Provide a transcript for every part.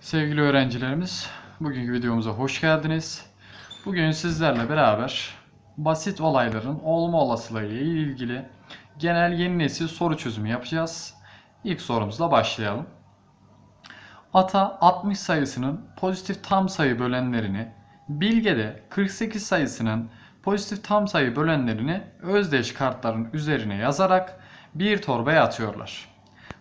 Sevgili öğrencilerimiz, bugünkü videomuza hoş geldiniz. Bugün sizlerle beraber basit olayların olma olasılığı ile ilgili genel yeni nesil soru çözümü yapacağız. İlk sorumuzla başlayalım. Ata 60 sayısının pozitif tam sayı bölenlerini, Bilge de 48 sayısının pozitif tam sayı bölenlerini özdeş kartların üzerine yazarak bir torbaya atıyorlar.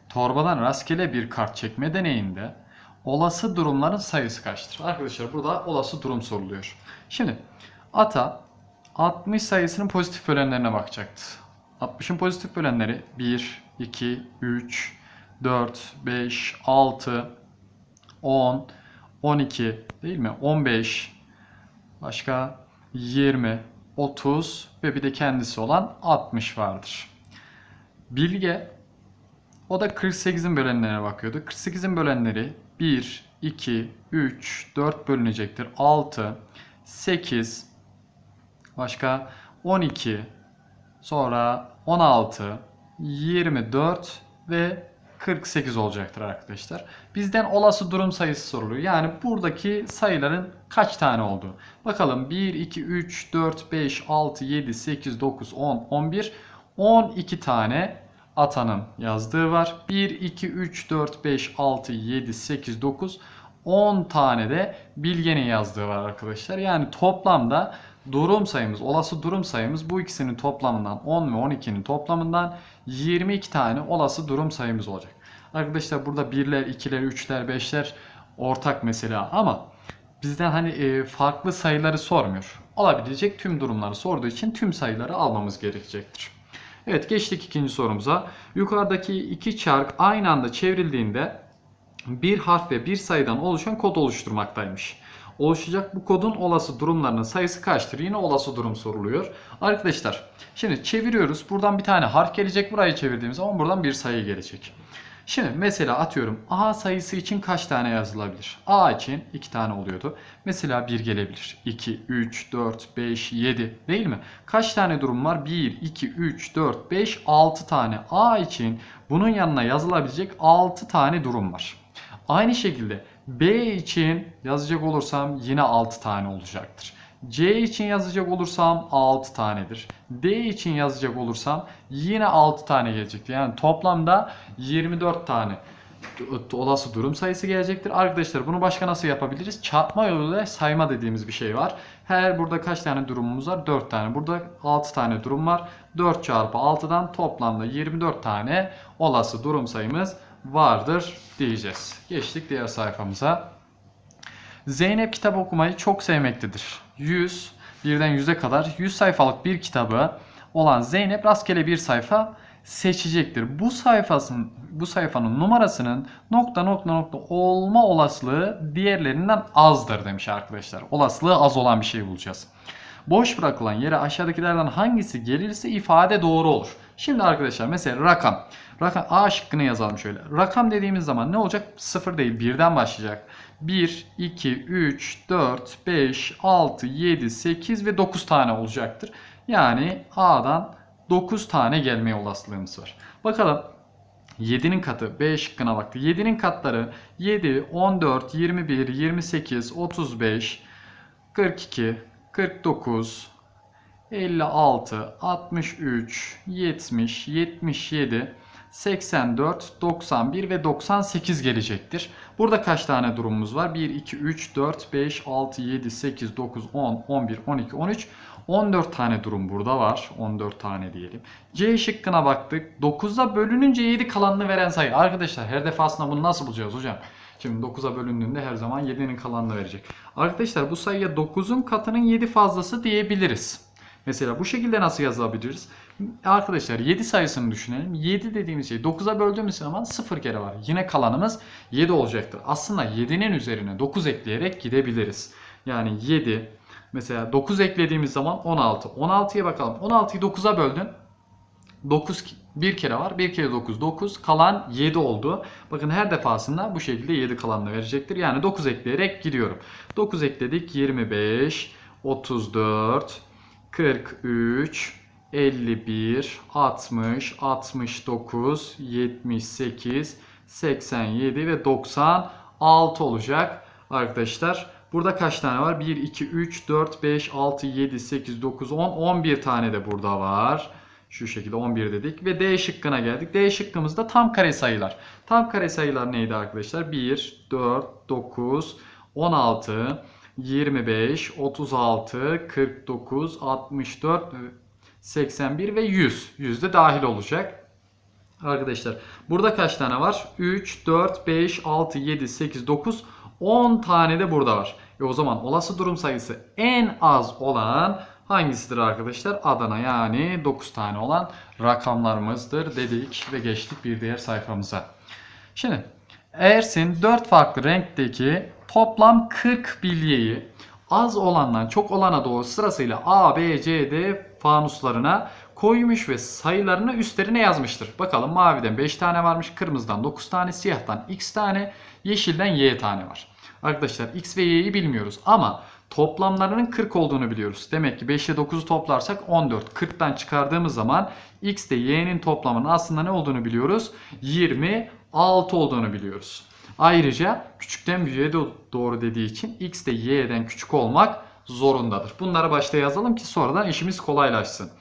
Torbadan rastgele bir kart çekme deneyinde olası durumların sayısı kaçtır? Arkadaşlar burada olası durum soruluyor. Şimdi ata 60 sayısının pozitif bölenlerine bakacaktı. 60'ın pozitif bölenleri 1, 2, 3, 4, 5, 6, 10, 12 değil mi? 15, başka 20, 30 ve bir de kendisi olan 60 vardır. Bilge o da 48'in bölenlerine bakıyordu. 48'in bölenleri 1, 2, 3, 4 bölünecektir. 6, 8, başka 12, sonra 16, 24 ve 48 olacaktır arkadaşlar. Bizden olası durum sayısı soruluyor. Yani buradaki sayıların kaç tane olduğu. Bakalım 1, 2, 3, 4, 5, 6, 7, 8, 9, 10, 11, 12 tane atanın yazdığı var. 1, 2, 3, 4, 5, 6, 7, 8, 9, 10 tane de bilgenin yazdığı var arkadaşlar. Yani toplamda durum sayımız, olası durum sayımız bu ikisinin toplamından 10 ve 12'nin toplamından 22 tane olası durum sayımız olacak. Arkadaşlar burada birler, ikiler, üçler, beşler ortak mesela ama bizden hani e, farklı sayıları sormuyor. Olabilecek tüm durumları sorduğu için tüm sayıları almamız gerekecektir. Evet geçtik ikinci sorumuza. Yukarıdaki iki çark aynı anda çevrildiğinde bir harf ve bir sayıdan oluşan kod oluşturmaktaymış. Oluşacak bu kodun olası durumlarının sayısı kaçtır? Yine olası durum soruluyor. Arkadaşlar şimdi çeviriyoruz. Buradan bir tane harf gelecek. Burayı çevirdiğimiz zaman buradan bir sayı gelecek. Şimdi mesela atıyorum A sayısı için kaç tane yazılabilir? A için 2 tane oluyordu. Mesela 1 gelebilir. 2, 3, 4, 5, 7 değil mi? Kaç tane durum var? 1, 2, 3, 4, 5, 6 tane. A için bunun yanına yazılabilecek 6 tane durum var. Aynı şekilde B için yazacak olursam yine 6 tane olacaktır. C için yazacak olursam 6 tanedir. D için yazacak olursam yine 6 tane gelecektir. Yani toplamda 24 tane olası durum sayısı gelecektir. Arkadaşlar bunu başka nasıl yapabiliriz? Çarpma yoluyla sayma dediğimiz bir şey var. Her burada kaç tane durumumuz var? 4 tane. Burada 6 tane durum var. 4 çarpı 6'dan toplamda 24 tane olası durum sayımız vardır diyeceğiz. Geçtik diğer sayfamıza. Zeynep kitap okumayı çok sevmektedir. 100, birden 100'e kadar 100 sayfalık bir kitabı olan Zeynep rastgele bir sayfa seçecektir. Bu sayfasının bu sayfanın numarasının nokta nokta nokta olma olasılığı diğerlerinden azdır demiş arkadaşlar. Olasılığı az olan bir şey bulacağız. Boş bırakılan yere aşağıdakilerden hangisi gelirse ifade doğru olur. Şimdi arkadaşlar mesela rakam. Rakam A şıkkını yazalım şöyle. Rakam dediğimiz zaman ne olacak? 0 değil birden başlayacak. 1, 2, 3, 4, 5, 6, 7, 8 ve 9 tane olacaktır. Yani A'dan 9 tane gelme olasılığımız var. Bakalım 7'nin katı B şıkkına baktı. 7'nin katları 7, 14, 21, 28, 35, 42, 49, 56, 63, 70, 77, 84, 91 ve 98 gelecektir. Burada kaç tane durumumuz var? 1, 2, 3, 4, 5, 6, 7, 8, 9, 10, 11, 12, 13, 14 tane durum burada var. 14 tane diyelim. C şıkkına baktık. 9'a bölününce 7 kalanını veren sayı. Arkadaşlar her defasında bunu nasıl bulacağız hocam? Şimdi 9'a bölündüğünde her zaman 7'nin kalanını verecek. Arkadaşlar bu sayıya 9'un katının 7 fazlası diyebiliriz. Mesela bu şekilde nasıl yazabiliriz? Arkadaşlar 7 sayısını düşünelim. 7 dediğimiz şey 9'a böldüğümüz zaman 0 kere var. Yine kalanımız 7 olacaktır. Aslında 7'nin üzerine 9 ekleyerek gidebiliriz. Yani 7 mesela 9 eklediğimiz zaman 16. 16'ya bakalım. 16'yı 9'a böldün. 9 bir kere var. 1 kere 9 9. Kalan 7 oldu. Bakın her defasında bu şekilde 7 kalanını verecektir. Yani 9 ekleyerek gidiyorum. 9 ekledik. 25, 34, 43, 51, 60, 69, 78, 87 ve 90 6 olacak arkadaşlar. Burada kaç tane var? 1, 2, 3, 4, 5, 6, 7, 8, 9, 10, 11 tane de burada var. Şu şekilde 11 dedik ve D şıkkına geldik. D şıkkımızda tam kare sayılar. Tam kare sayılar neydi arkadaşlar? 1, 4, 9, 16, 25, 36, 49, 64, 81 ve 100. 100 de dahil olacak. Arkadaşlar burada kaç tane var? 3, 4, 5, 6, 7, 8, 9, 10 tane de burada var. E o zaman olası durum sayısı en az olan hangisidir arkadaşlar? Adana yani 9 tane olan rakamlarımızdır dedik ve geçtik bir diğer sayfamıza. Şimdi Ersin 4 farklı renkteki toplam 40 bilyeyi az olandan çok olana doğru sırasıyla A, B, C, D fanuslarına koymuş ve sayılarını üstlerine yazmıştır. Bakalım maviden 5 tane varmış, kırmızıdan 9 tane, siyahtan x tane, yeşilden y tane var. Arkadaşlar x ve y'yi bilmiyoruz ama toplamlarının 40 olduğunu biliyoruz. Demek ki 5 ile 9'u toplarsak 14. 40'tan çıkardığımız zaman x ile y'nin toplamının aslında ne olduğunu biliyoruz. 26 olduğunu biliyoruz. Ayrıca küçükten büyüğe doğru dediği için x de y'den küçük olmak zorundadır. Bunları başta yazalım ki sonradan işimiz kolaylaşsın.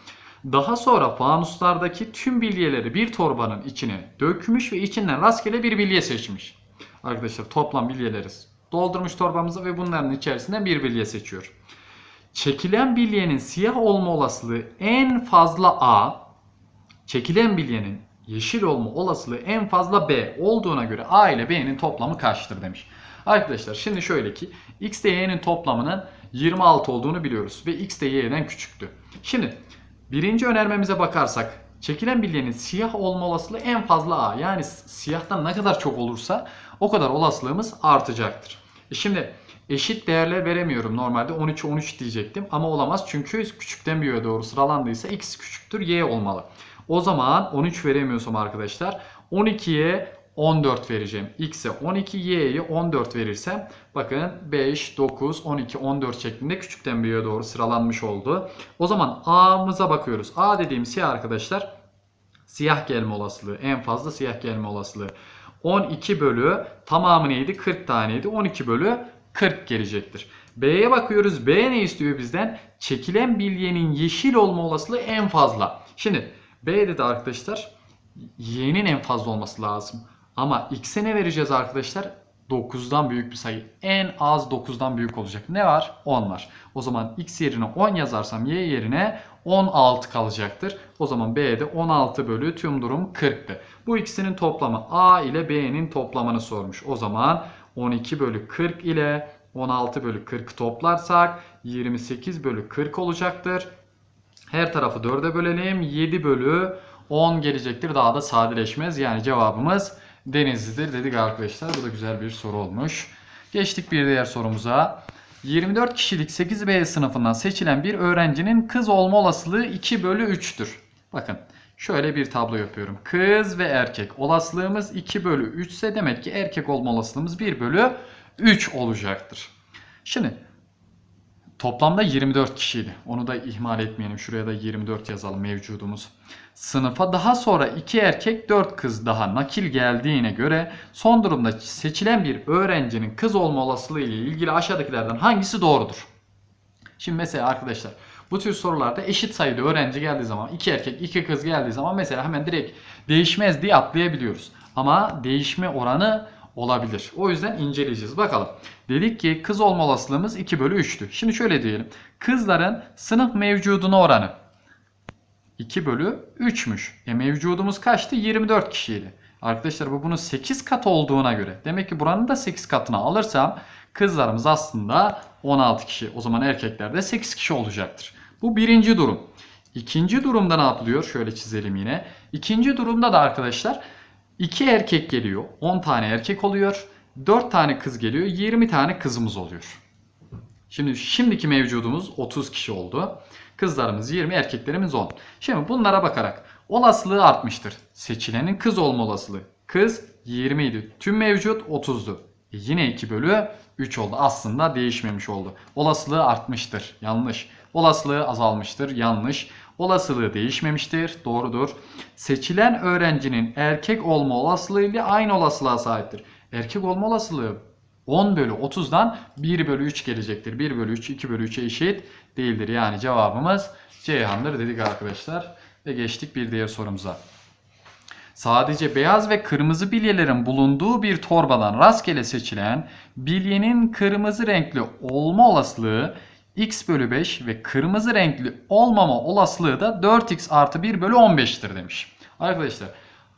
Daha sonra fanuslardaki tüm bilyeleri bir torbanın içine dökmüş ve içinden rastgele bir bilye seçmiş. Arkadaşlar toplam bilyeleri doldurmuş torbamıza ve bunların içerisinden bir bilye seçiyor. Çekilen bilyenin siyah olma olasılığı en fazla A, çekilen bilyenin yeşil olma olasılığı en fazla B olduğuna göre A ile B'nin toplamı kaçtır demiş. Arkadaşlar şimdi şöyle ki X ile Y'nin toplamının 26 olduğunu biliyoruz ve X de Y'den küçüktü. Şimdi birinci önermemize bakarsak çekilen bilyenin siyah olma olasılığı en fazla A. Yani siyahtan ne kadar çok olursa o kadar olasılığımız artacaktır. E şimdi eşit değerler veremiyorum. Normalde 13 13 diyecektim ama olamaz çünkü küçükten büyüğe doğru sıralandıysa x küçüktür y olmalı. O zaman 13 veremiyorsam arkadaşlar 12'ye 14 vereceğim. X'e 12, Y'ye 14 verirsem bakın 5, 9, 12, 14 şeklinde küçükten büyüğe doğru sıralanmış oldu. O zaman A'mıza bakıyoruz. A dediğim siyah arkadaşlar siyah gelme olasılığı en fazla siyah gelme olasılığı. 12 bölü tamamı neydi? 40 taneydi. 12 bölü 40 gelecektir. B'ye bakıyoruz. B ne istiyor bizden? Çekilen bilyenin yeşil olma olasılığı en fazla. Şimdi B'de de arkadaşlar y'nin en fazla olması lazım. Ama x'e ne vereceğiz arkadaşlar? 9'dan büyük bir sayı. En az 9'dan büyük olacak. Ne var? 10 var. O zaman x yerine 10 yazarsam y yerine 16 kalacaktır. O zaman B'de 16 bölü tüm durum 40'tı. Bu ikisinin toplamı A ile B'nin toplamını sormuş. O zaman 12 bölü 40 ile 16 bölü 40 toplarsak 28 bölü 40 olacaktır. Her tarafı 4'e bölelim. 7 bölü 10 gelecektir. Daha da sadeleşmez. Yani cevabımız Denizli'dir dedik arkadaşlar. Bu da güzel bir soru olmuş. Geçtik bir diğer sorumuza. 24 kişilik 8B sınıfından seçilen bir öğrencinin kız olma olasılığı 2 bölü 3'tür. Bakın şöyle bir tablo yapıyorum. Kız ve erkek olasılığımız 2 bölü 3 ise demek ki erkek olma olasılığımız 1 bölü 3 olacaktır. Şimdi Toplamda 24 kişiydi. Onu da ihmal etmeyelim. Şuraya da 24 yazalım mevcudumuz. Sınıfa daha sonra 2 erkek 4 kız daha nakil geldiğine göre son durumda seçilen bir öğrencinin kız olma olasılığı ile ilgili aşağıdakilerden hangisi doğrudur? Şimdi mesela arkadaşlar bu tür sorularda eşit sayıda öğrenci geldiği zaman 2 erkek 2 kız geldiği zaman mesela hemen direkt değişmez diye atlayabiliyoruz. Ama değişme oranı olabilir. O yüzden inceleyeceğiz. Bakalım. Dedik ki kız olma olasılığımız 2 bölü 3'tü. Şimdi şöyle diyelim. Kızların sınıf mevcuduna oranı 2 bölü 3'müş. E mevcudumuz kaçtı? 24 kişiydi. Arkadaşlar bu bunun 8 kat olduğuna göre. Demek ki buranın da 8 katına alırsam kızlarımız aslında 16 kişi. O zaman erkekler de 8 kişi olacaktır. Bu birinci durum. İkinci durumda ne yapılıyor? Şöyle çizelim yine. İkinci durumda da arkadaşlar 2 erkek geliyor. 10 tane erkek oluyor. 4 tane kız geliyor. 20 tane kızımız oluyor. Şimdi şimdiki mevcudumuz 30 kişi oldu. Kızlarımız 20, erkeklerimiz 10. Şimdi bunlara bakarak olasılığı artmıştır. Seçilenin kız olma olasılığı. Kız 20 idi. Tüm mevcut 30'du. E yine 2 bölü 3 oldu. Aslında değişmemiş oldu. Olasılığı artmıştır. Yanlış. Olasılığı azalmıştır. Yanlış. Olasılığı değişmemiştir. Doğrudur. Seçilen öğrencinin erkek olma olasılığı ile aynı olasılığa sahiptir. Erkek olma olasılığı 10 bölü 30'dan 1 bölü 3 gelecektir. 1 bölü 3 2 bölü 3'e eşit değildir. Yani cevabımız Ceyhan'dır dedik arkadaşlar. Ve geçtik bir diğer sorumuza. Sadece beyaz ve kırmızı bilyelerin bulunduğu bir torbadan rastgele seçilen bilyenin kırmızı renkli olma olasılığı x bölü 5 ve kırmızı renkli olmama olasılığı da 4x artı 1 bölü 15'tir demiş. Arkadaşlar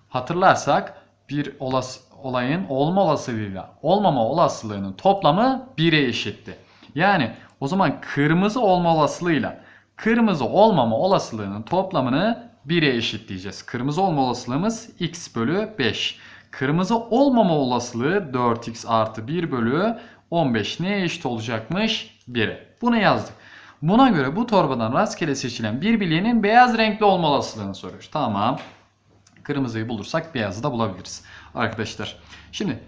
hatırlarsak bir olas olayın olma olasılığıyla olmama olasılığının toplamı 1'e eşitti. Yani o zaman kırmızı olma olasılığıyla kırmızı olmama olasılığının toplamını 1'e eşitleyeceğiz. Kırmızı olma olasılığımız x bölü 5. Kırmızı olmama olasılığı 4x artı 1 bölü 15 neye eşit olacakmış? 1'e. Bunu yazdık. Buna göre bu torbadan rastgele seçilen bir bilyenin beyaz renkli olma olasılığını soruyor. Tamam. Kırmızıyı bulursak beyazı da bulabiliriz. Arkadaşlar şimdi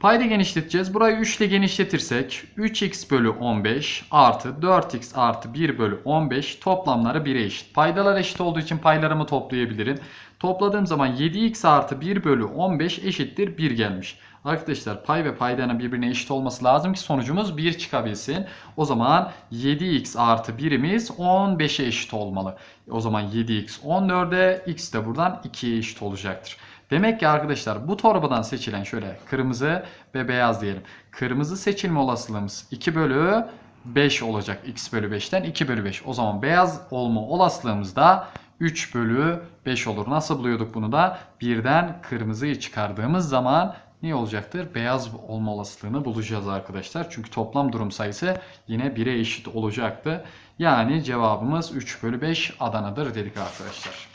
payda genişleteceğiz. Burayı 3 ile genişletirsek 3x bölü 15 artı 4x artı 1 bölü 15 toplamları 1'e eşit. Paydalar eşit olduğu için paylarımı toplayabilirim. Topladığım zaman 7x artı 1 bölü 15 eşittir 1 gelmiş. Arkadaşlar pay ve paydanın birbirine eşit olması lazım ki sonucumuz 1 çıkabilsin. O zaman 7x artı 1'imiz 15'e eşit olmalı. O zaman 7x 14'e x de buradan 2'ye eşit olacaktır. Demek ki arkadaşlar bu torbadan seçilen şöyle kırmızı ve beyaz diyelim. Kırmızı seçilme olasılığımız 2 bölü 5 olacak. x bölü 5'ten 2 bölü 5. O zaman beyaz olma olasılığımız da 3 bölü 5 olur. Nasıl buluyorduk bunu da? Birden kırmızıyı çıkardığımız zaman ne olacaktır? Beyaz olma olasılığını bulacağız arkadaşlar. Çünkü toplam durum sayısı yine 1'e eşit olacaktı. Yani cevabımız 3 bölü 5 Adana'dır dedik arkadaşlar.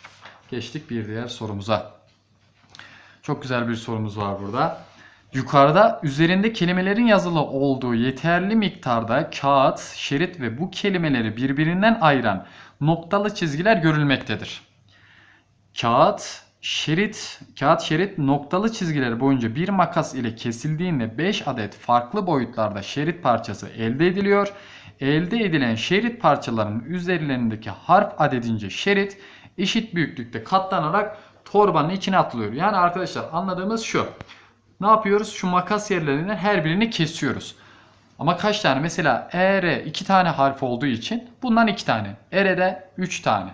Geçtik bir diğer sorumuza. Çok güzel bir sorumuz var burada. Yukarıda üzerinde kelimelerin yazılı olduğu yeterli miktarda kağıt, şerit ve bu kelimeleri birbirinden ayıran noktalı çizgiler görülmektedir. Kağıt, şerit, kağıt şerit noktalı çizgiler boyunca bir makas ile kesildiğinde 5 adet farklı boyutlarda şerit parçası elde ediliyor. Elde edilen şerit parçalarının üzerlerindeki harf adedince şerit eşit büyüklükte katlanarak torbanın içine atılıyor. Yani arkadaşlar anladığımız şu. Ne yapıyoruz? Şu makas yerlerinden her birini kesiyoruz. Ama kaç tane? Mesela ER iki tane harf olduğu için bundan iki tane. ER'de üç tane.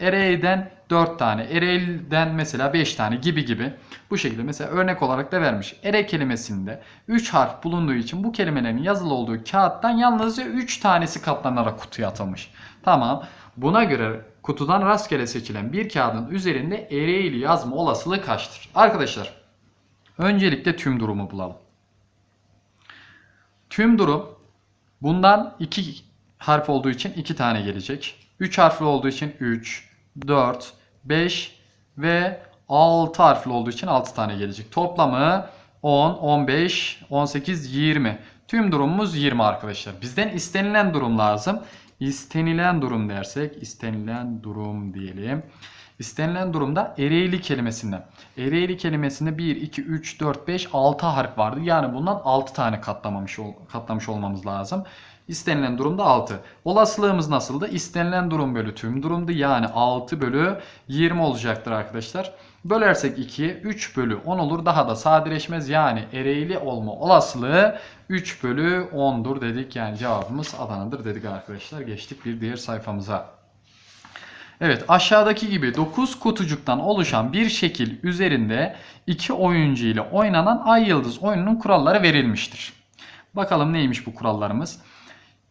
ER'den 4 tane. ER'den mesela 5 tane gibi gibi. Bu şekilde mesela örnek olarak da vermiş. ERE kelimesinde 3 harf bulunduğu için bu kelimelerin yazılı olduğu kağıttan yalnızca 3 tanesi katlanarak kutuya atılmış. Tamam. Buna göre kutudan rastgele seçilen bir kağıdın üzerinde ereğli yazma olasılığı kaçtır? Arkadaşlar öncelikle tüm durumu bulalım. Tüm durum bundan 2 harf olduğu için 2 tane gelecek. 3 harfli olduğu için 3, 4, 5 ve 6 harfli olduğu için 6 tane gelecek. Toplamı 10, 15, 18, 20. Tüm durumumuz 20 arkadaşlar. Bizden istenilen durum lazım. İstenilen durum dersek istenilen durum diyelim. İstenilen durumda ereğli kelimesinden. Ereğli kelimesinde 1, 2, 3, 4, 5, 6 harf vardı. Yani bundan 6 tane katlamamış, katlamış olmamız lazım. İstenilen durumda 6. Olasılığımız nasıldı? İstenilen durum bölü tüm durumdu. Yani 6 bölü 20 olacaktır arkadaşlar. Bölersek 2'ye 3 bölü 10 olur. Daha da sadeleşmez. Yani ereğli olma olasılığı 3 bölü 10'dur dedik. Yani cevabımız Adana'dır dedik arkadaşlar. Geçtik bir diğer sayfamıza. Evet aşağıdaki gibi 9 kutucuktan oluşan bir şekil üzerinde 2 oyuncu ile oynanan Ay Yıldız oyununun kuralları verilmiştir. Bakalım neymiş bu kurallarımız?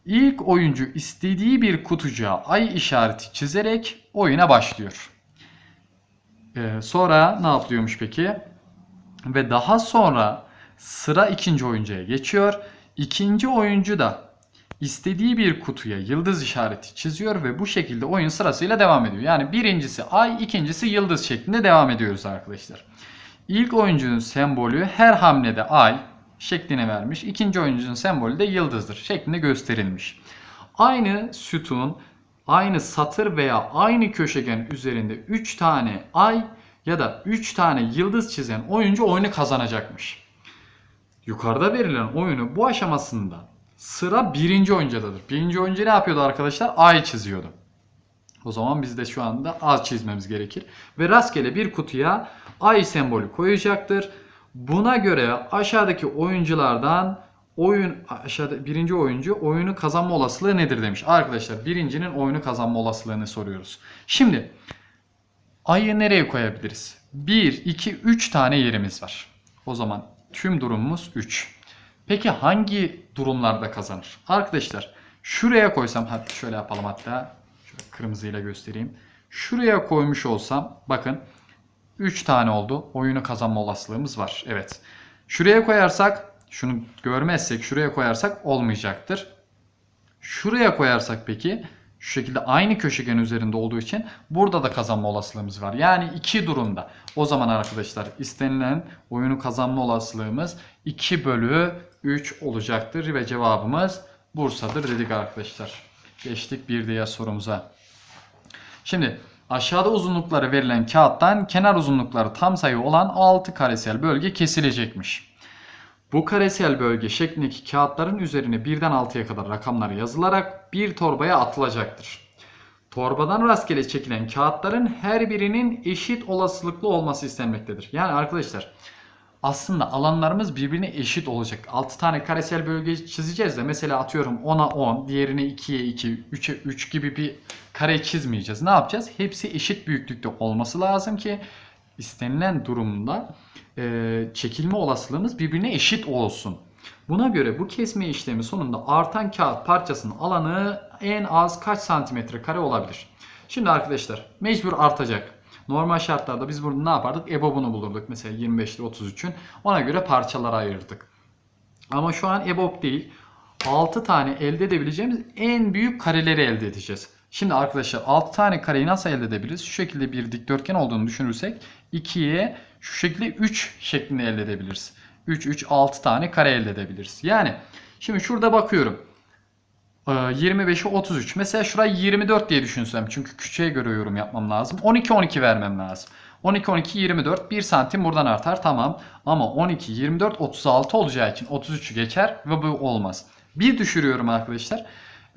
İlk oyuncu istediği bir kutucuğa ay işareti çizerek oyuna başlıyor. Ee, sonra ne yapıyormuş peki? Ve daha sonra sıra ikinci oyuncuya geçiyor. İkinci oyuncu da istediği bir kutuya yıldız işareti çiziyor ve bu şekilde oyun sırasıyla devam ediyor. Yani birincisi ay, ikincisi yıldız şeklinde devam ediyoruz arkadaşlar. İlk oyuncunun sembolü her hamlede ay şekline vermiş. İkinci oyuncunun sembolü de yıldızdır şeklinde gösterilmiş. Aynı sütun, aynı satır veya aynı köşegen üzerinde 3 tane ay ya da 3 tane yıldız çizen oyuncu oyunu kazanacakmış. Yukarıda verilen oyunu bu aşamasında sıra birinci oyuncudadır. Birinci oyuncu ne yapıyordu arkadaşlar? Ay çiziyordu. O zaman biz de şu anda az çizmemiz gerekir. Ve rastgele bir kutuya ay sembolü koyacaktır. Buna göre aşağıdaki oyunculardan oyun aşağıda birinci oyuncu oyunu kazanma olasılığı nedir demiş. Arkadaşlar birincinin oyunu kazanma olasılığını soruyoruz. Şimdi ayı nereye koyabiliriz? 1, 2, 3 tane yerimiz var. O zaman tüm durumumuz 3. Peki hangi durumlarda kazanır? Arkadaşlar şuraya koysam hadi şöyle yapalım hatta. Şöyle kırmızıyla göstereyim. Şuraya koymuş olsam bakın 3 tane oldu. Oyunu kazanma olasılığımız var. Evet. Şuraya koyarsak şunu görmezsek şuraya koyarsak olmayacaktır. Şuraya koyarsak peki şu şekilde aynı köşegen üzerinde olduğu için burada da kazanma olasılığımız var. Yani iki durumda. O zaman arkadaşlar istenilen oyunu kazanma olasılığımız 2 bölü 3 olacaktır ve cevabımız Bursa'dır dedik arkadaşlar. Geçtik bir diğer sorumuza. Şimdi aşağıda uzunlukları verilen kağıttan kenar uzunlukları tam sayı olan 6 karesel bölge kesilecekmiş. Bu karesel bölge şeklindeki kağıtların üzerine birden 6'ya kadar rakamlar yazılarak bir torbaya atılacaktır. Torbadan rastgele çekilen kağıtların her birinin eşit olasılıklı olması istenmektedir. Yani arkadaşlar aslında alanlarımız birbirine eşit olacak. 6 tane karesel bölge çizeceğiz de mesela atıyorum 10'a 10, diğerine 2'ye 2, 3'e 3 gibi bir kare çizmeyeceğiz. Ne yapacağız? Hepsi eşit büyüklükte olması lazım ki istenilen durumda e, çekilme olasılığımız birbirine eşit olsun. Buna göre bu kesme işlemi sonunda artan kağıt parçasının alanı en az kaç santimetre kare olabilir? Şimdi arkadaşlar mecbur artacak. Normal şartlarda biz burada ne yapardık? EBOB'unu bulurduk. Mesela 25 ile 33'ün. Ona göre parçalara ayırdık. Ama şu an EBOB değil. 6 tane elde edebileceğimiz en büyük kareleri elde edeceğiz. Şimdi arkadaşlar 6 tane kareyi nasıl elde edebiliriz? Şu şekilde bir dikdörtgen olduğunu düşünürsek 2'ye şu şekilde 3 şeklinde elde edebiliriz. 3, 3, 6 tane kare elde edebiliriz. Yani şimdi şurada bakıyorum. Ee, 25'e 33. Mesela şurayı 24 diye düşünsem. Çünkü küçüğe göre yorum yapmam lazım. 12, 12 vermem lazım. 12, 12, 24. 1 santim buradan artar. Tamam. Ama 12, 24, 36 olacağı için 33'ü geçer ve bu olmaz. Bir düşürüyorum arkadaşlar.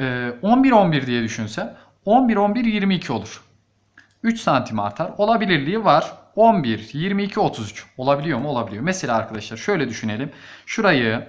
Ee, 11, 11 diye düşünsem. 11, 11, 22 olur. 3 santim artar. Olabilirliği var. 11, 22, 33. Olabiliyor mu? Olabiliyor. Mesela arkadaşlar şöyle düşünelim. Şurayı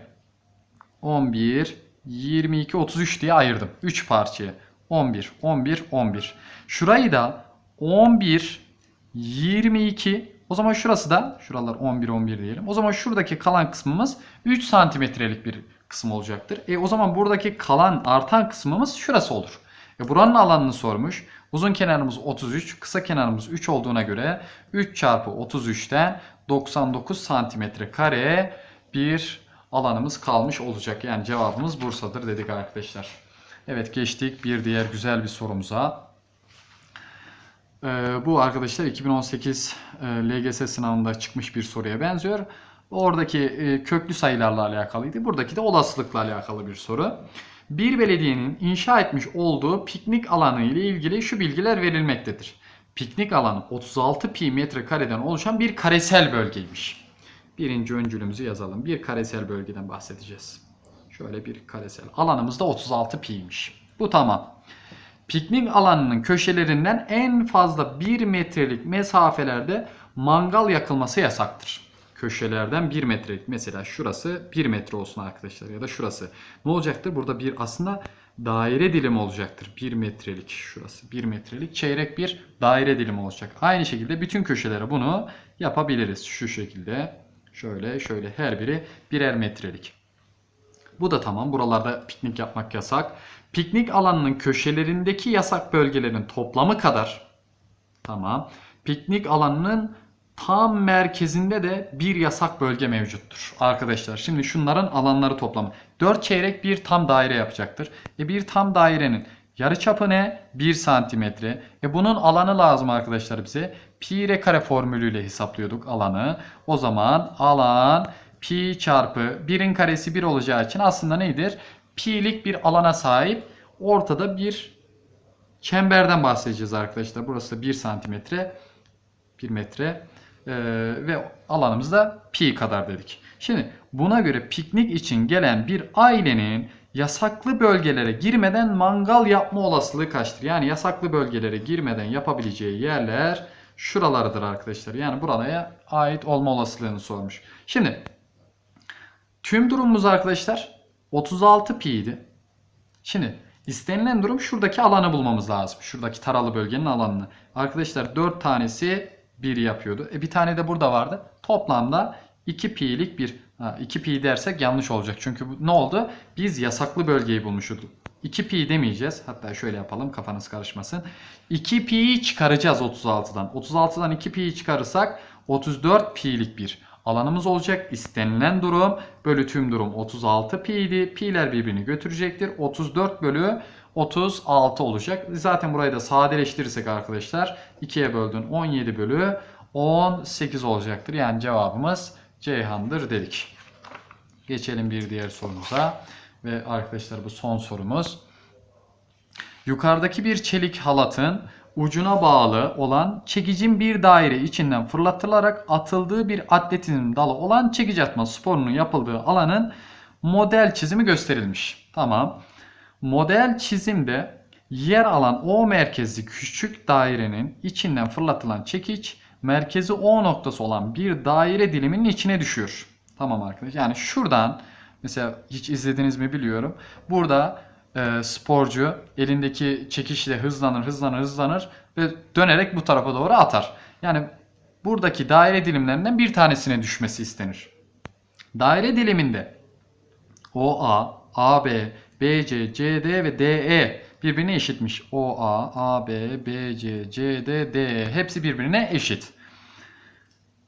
11, 22, 33 diye ayırdım. 3 parçaya. 11, 11, 11. Şurayı da 11, 22. O zaman şurası da şuralar 11, 11 diyelim. O zaman şuradaki kalan kısmımız 3 santimetrelik bir kısım olacaktır. E o zaman buradaki kalan artan kısmımız şurası olur. E buranın alanını sormuş. Uzun kenarımız 33, kısa kenarımız 3 olduğuna göre 3 çarpı 33'ten 99 santimetre kare bir alanımız kalmış olacak. Yani cevabımız Bursa'dır dedik arkadaşlar. Evet geçtik bir diğer güzel bir sorumuza. Ee, bu arkadaşlar 2018 e, LGS sınavında çıkmış bir soruya benziyor. Oradaki e, köklü sayılarla alakalıydı. Buradaki de olasılıkla alakalı bir soru. Bir belediyenin inşa etmiş olduğu piknik alanı ile ilgili şu bilgiler verilmektedir. Piknik alanı 36 pi metrekareden oluşan bir karesel bölgeymiş. Birinci öncülümüzü yazalım. Bir karesel bölgeden bahsedeceğiz. Şöyle bir karesel. Alanımız da 36 pi'ymiş. Bu tamam. Piknik alanının köşelerinden en fazla 1 metrelik mesafelerde mangal yakılması yasaktır. Köşelerden 1 metrelik mesela şurası 1 metre olsun arkadaşlar ya da şurası. Ne olacaktır? Burada bir aslında daire dilimi olacaktır. 1 metrelik şurası 1 metrelik çeyrek bir daire dilimi olacak. Aynı şekilde bütün köşelere bunu yapabiliriz. Şu şekilde şöyle şöyle her biri birer metrelik. Bu da tamam. Buralarda piknik yapmak yasak. Piknik alanının köşelerindeki yasak bölgelerin toplamı kadar tamam. Piknik alanının tam merkezinde de bir yasak bölge mevcuttur. Arkadaşlar şimdi şunların alanları toplamı. 4 çeyrek bir tam daire yapacaktır. E bir tam dairenin yarıçapı ne? 1 santimetre. E bunun alanı lazım arkadaşlar bize. Pi r kare formülüyle hesaplıyorduk alanı. O zaman alan pi çarpı 1'in karesi 1 olacağı için aslında nedir? Pi'lik bir alana sahip ortada bir çemberden bahsedeceğiz arkadaşlar. Burası da 1 santimetre 1 metre ee, ve alanımız da pi kadar dedik. Şimdi buna göre piknik için gelen bir ailenin yasaklı bölgelere girmeden mangal yapma olasılığı kaçtır? Yani yasaklı bölgelere girmeden yapabileceği yerler şuralardır arkadaşlar. Yani buraya ait olma olasılığını sormuş. Şimdi tüm durumumuz arkadaşlar 36 pi idi. Şimdi istenilen durum şuradaki alanı bulmamız lazım. Şuradaki taralı bölgenin alanını. Arkadaşlar 4 tanesi 1 yapıyordu. E bir tane de burada vardı. Toplamda 2 pi'lik bir 2 pi dersek yanlış olacak. Çünkü ne oldu? Biz yasaklı bölgeyi bulmuşuz. 2 pi demeyeceğiz. Hatta şöyle yapalım kafanız karışmasın. 2 pi'yi çıkaracağız 36'dan. 36'dan 2 pi'yi çıkarırsak 34 pi'lik bir alanımız olacak. İstenilen durum bölü tüm durum 36 pi idi. Pi'ler birbirini götürecektir. 34 bölü 36 olacak. Zaten burayı da sadeleştirirsek arkadaşlar 2'ye böldün 17 bölü 18 olacaktır. Yani cevabımız Ceyhan'dır dedik. Geçelim bir diğer sorumuza. Ve arkadaşlar bu son sorumuz. Yukarıdaki bir çelik halatın ucuna bağlı olan çekicin bir daire içinden fırlatılarak atıldığı bir atletizm dalı olan çekici atma sporunun yapıldığı alanın model çizimi gösterilmiş. Tamam. Model çizimde yer alan O merkezli küçük dairenin içinden fırlatılan çekiç merkezi O noktası olan bir daire diliminin içine düşüyor. Tamam arkadaşlar. Yani şuradan mesela hiç izlediniz mi biliyorum. Burada e, sporcu elindeki çekişle hızlanır, hızlanır, hızlanır ve dönerek bu tarafa doğru atar. Yani buradaki daire dilimlerinden bir tanesine düşmesi istenir. Daire diliminde OA, AB, BC, CD ve DE birbirine eşitmiş. OA, AB, BC, CD, DE hepsi birbirine eşit.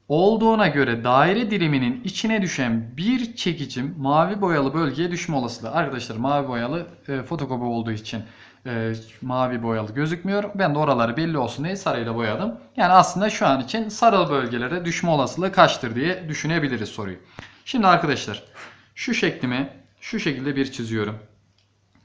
Olduğuna göre daire diliminin içine düşen bir çekicim mavi boyalı bölgeye düşme olasılığı. Arkadaşlar mavi boyalı e, fotokopi olduğu için e, mavi boyalı gözükmüyor. Ben de oraları belli olsun diye sarıyla boyadım. Yani aslında şu an için sarı bölgelere düşme olasılığı kaçtır diye düşünebiliriz soruyu. Şimdi arkadaşlar şu şeklimi şu şekilde bir çiziyorum.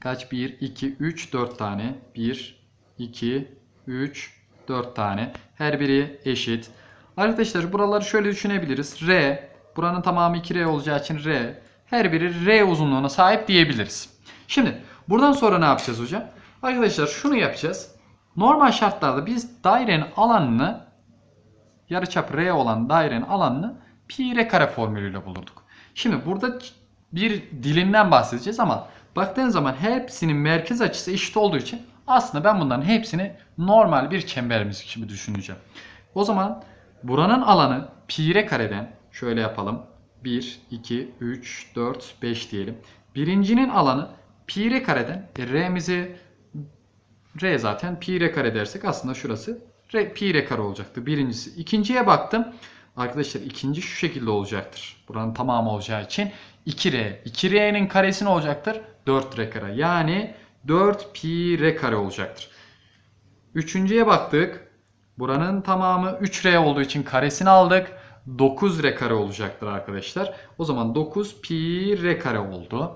Kaç? 1, 2, 3, 4 tane. 1, 2, 3, 4 tane. Her biri eşit. Arkadaşlar buraları şöyle düşünebiliriz. R, buranın tamamı 2R olacağı için R. Her biri R uzunluğuna sahip diyebiliriz. Şimdi buradan sonra ne yapacağız hocam? Arkadaşlar şunu yapacağız. Normal şartlarda biz dairenin alanını yarıçap R olan dairenin alanını pi r kare formülüyle bulurduk. Şimdi burada bir dilimden bahsedeceğiz ama baktığın zaman hepsinin merkez açısı eşit olduğu için aslında ben bunların hepsini normal bir çemberimiz gibi düşüneceğim. O zaman buranın alanı pi r kareden şöyle yapalım. 1, 2, 3, 4, 5 diyelim. Birincinin alanı pi r kareden e, r'mizi r zaten pi r kare dersek aslında şurası r, pi r kare olacaktı. Birincisi. İkinciye baktım. Arkadaşlar ikinci şu şekilde olacaktır. Buranın tamamı olacağı için 2r. 2r'nin karesi ne olacaktır? 4r kare. Yani 4 pi r kare olacaktır. Üçüncüye baktık. Buranın tamamı 3r olduğu için karesini aldık. 9r kare olacaktır arkadaşlar. O zaman 9 pi r kare oldu.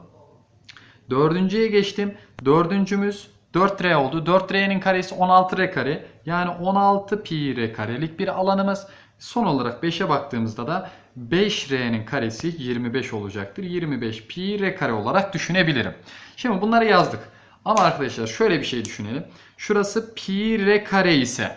Dördüncüye geçtim. Dördüncümüz 4r oldu. 4r'nin karesi 16r kare. Yani 16 pi r karelik bir alanımız. Son olarak 5'e baktığımızda da 5r'nin karesi 25 olacaktır. 25 pi r kare olarak düşünebilirim. Şimdi bunları yazdık. Ama arkadaşlar şöyle bir şey düşünelim. Şurası pi r kare ise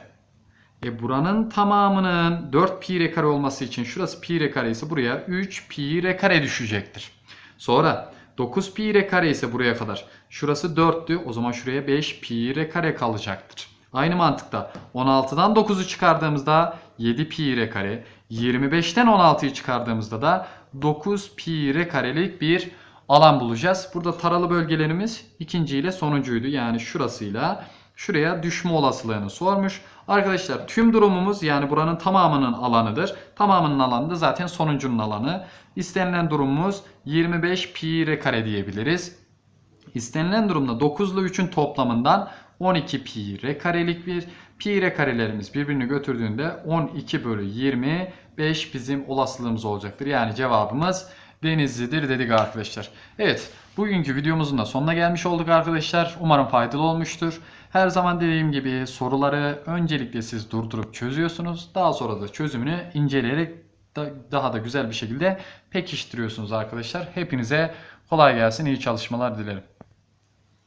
e buranın tamamının 4 pi r kare olması için şurası pi r kare ise buraya 3 pi r kare düşecektir. Sonra 9 pi r kare ise buraya kadar. Şurası 4'tü. O zaman şuraya 5 pi r kare kalacaktır. Aynı mantıkta 16'dan 9'u çıkardığımızda 7 pi r kare. 25'ten 16'yı çıkardığımızda da 9 pi r karelik bir alan bulacağız. Burada taralı bölgelerimiz ikinci ile sonuncuydu. Yani şurasıyla şuraya düşme olasılığını sormuş. Arkadaşlar tüm durumumuz yani buranın tamamının alanıdır. Tamamının alanı da zaten sonuncunun alanı. İstenilen durumumuz 25 pi r kare diyebiliriz. İstenilen durumda 9 ile 3'ün toplamından 12 pi r karelik bir pi r karelerimiz birbirini götürdüğünde 12 bölü 25 bizim olasılığımız olacaktır. Yani cevabımız Denizli'dir dedik arkadaşlar. Evet bugünkü videomuzun da sonuna gelmiş olduk arkadaşlar. Umarım faydalı olmuştur. Her zaman dediğim gibi soruları öncelikle siz durdurup çözüyorsunuz. Daha sonra da çözümünü inceleyerek daha da güzel bir şekilde pekiştiriyorsunuz arkadaşlar. Hepinize kolay gelsin, iyi çalışmalar dilerim.